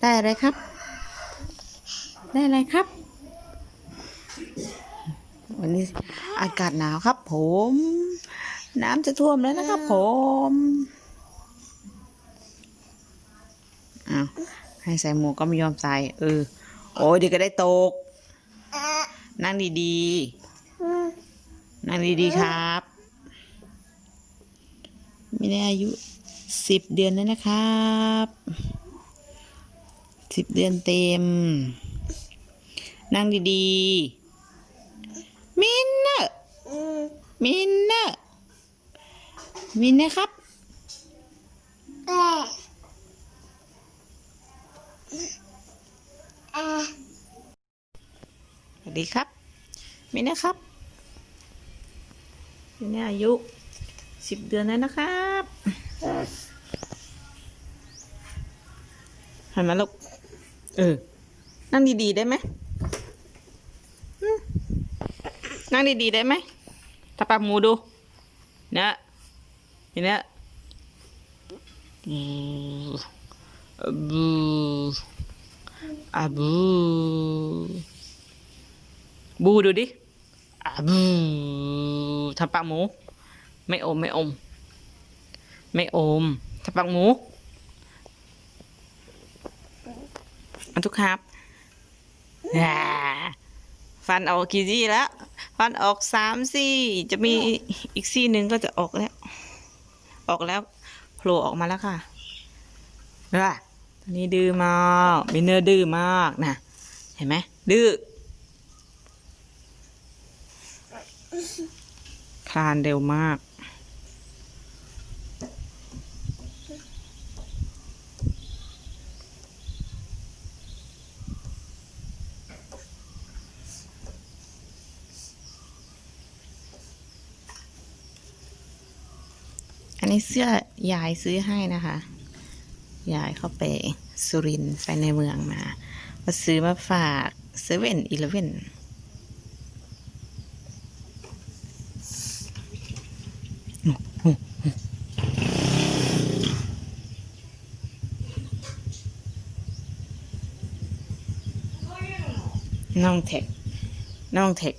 ได้อะไรครับ ได้อะไรครับ วันนี้อากาศหนาวครับ ผม น้ำจะท่วมแล้วนะครับผมอ้าวให้ใส่หมวกก็ไม่ยอมใส่เออ โอ้ยเดี๋ยวก็ได้ตก นั่งดีๆ นั่งดีๆครับไม่ได้อายุสิบเดือนแล้วนะครับ สิบเดือนเต็ม นั่งดีๆ มินเนอร์มินเนอร์มินนะครับสวัสดีครับ มินนะครับมินอายุสิบเดือนแล้วนะครับหันมาลูก เออ นั่งดีๆได้ไหมนั่งดีๆได้ไหมถ้าปากหมูดูเนี่ยเห็นเนี่ยบูอะบูบูดูดิอะบูทำปากหมู ไม่อม ไม่อม ไม่อมทำปากหมู อันทุกครับฟันออกกี่ซี่แล้ว ฟันออกสามซี่ จะมีอีกซี่หนึ่งก็จะออกแล้ว ออกแล้วโผล่ออกมาแล้วค่ะว่าตอนนี้ดื้อมากมินเนอร์ดื้อมากนะเห็นไหมดื้อคลานเร็วมาก อันนี้เสื้อยายซื้อให้นะคะยายเข้าไปสุรินไปในเมืองมามาซื้อมาฝากเซเว่นอีเลเว่นน้องเทคน้องเทค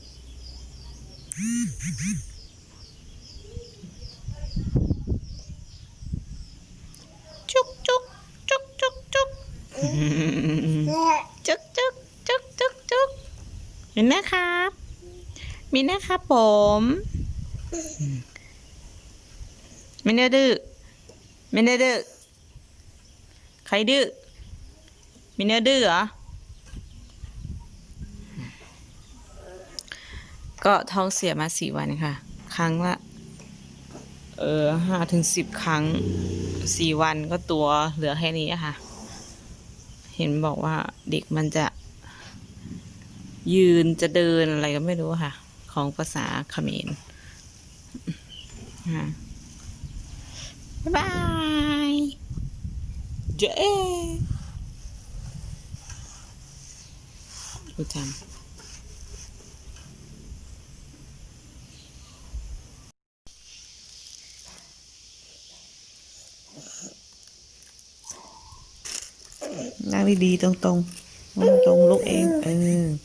จุกจุกจุกจุกจุก จุ๊กจุ๊กจุ๊กจุ๊กจุ๊กมีนะครับมีนะครับผมไม่ได้ดื้อไม่ได้ดื้อใครดื้อมีเนื้อดื้อเหรอก็ท้องเสียมาสี่วันค่ะ ครั้งละ เออห้าถึงสิบครั้งสี่วันก็ตัวเหลือแค่นี้ค่ะ เห็นบอกว่าเด็กมันจะยืนจะเดินอะไรก็ไม่รู้ค่ะ ของภาษาเขมรบ๊ายบายเจ๊ดูทำ đang đi đi tông tông. Vâng, tông tông lúc em ừ.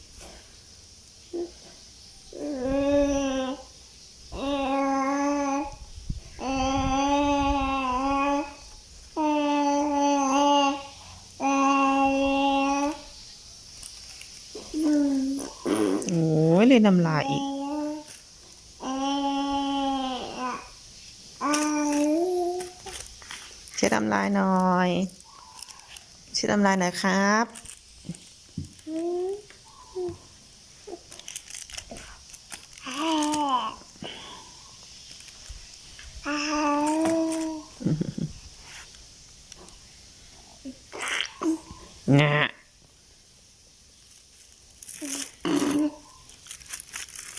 Ôi, lên nằm lại. Chết nằm lại rồi. ช็ดน้ำลายหน่อยเช็ดน้ำลายหน่อยครับ งะ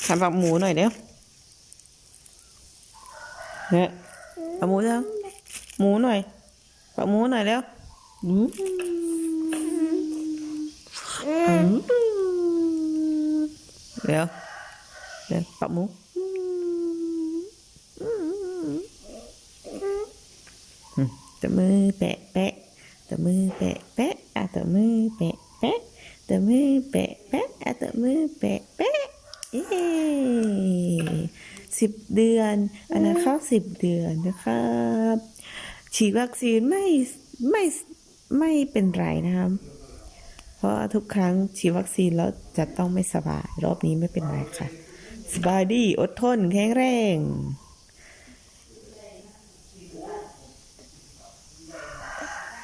ทำปากหมูหน่อยเดี๋ยวเนี่ยปากหมูเดี๋ยวหมูหน่อยปากหมูหน่อยเดี๋ยวอืมอืม เดี๋ยวเดี๋ยวปากหมูอืมจะมือแปะแปะตบมือแปะแปะอะตบมือแปะแปะตบมือแปะแปะอะตบมือแปะแปะเย้สิบเดือนอันนั้นเข้าสิบเดือนนะครับ ฉีดวัคซีนไม่ไม่ ไม่เป็นไรนะครับ เพราะทุกครั้งฉีดวัคซีนแล้วจะต้องไม่สบาย รอบนี้ไม่เป็นไรค่ะ สบายดีอดทนแข็งแรง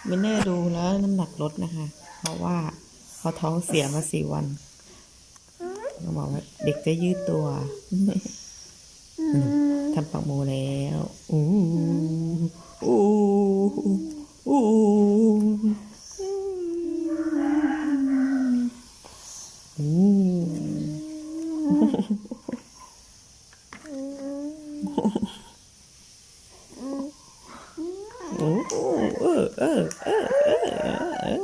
มินเนอร์ดูแล้วน้ำหนักลดนะคะ เพราะว่าเขาท้องเสียมาสี่วันเขาบอกว่าเด็กจะยืดตัวทำปักโมแล้ว อู้อู้อู้ เออเออเออเออเออเออ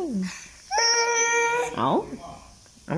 เอาเอา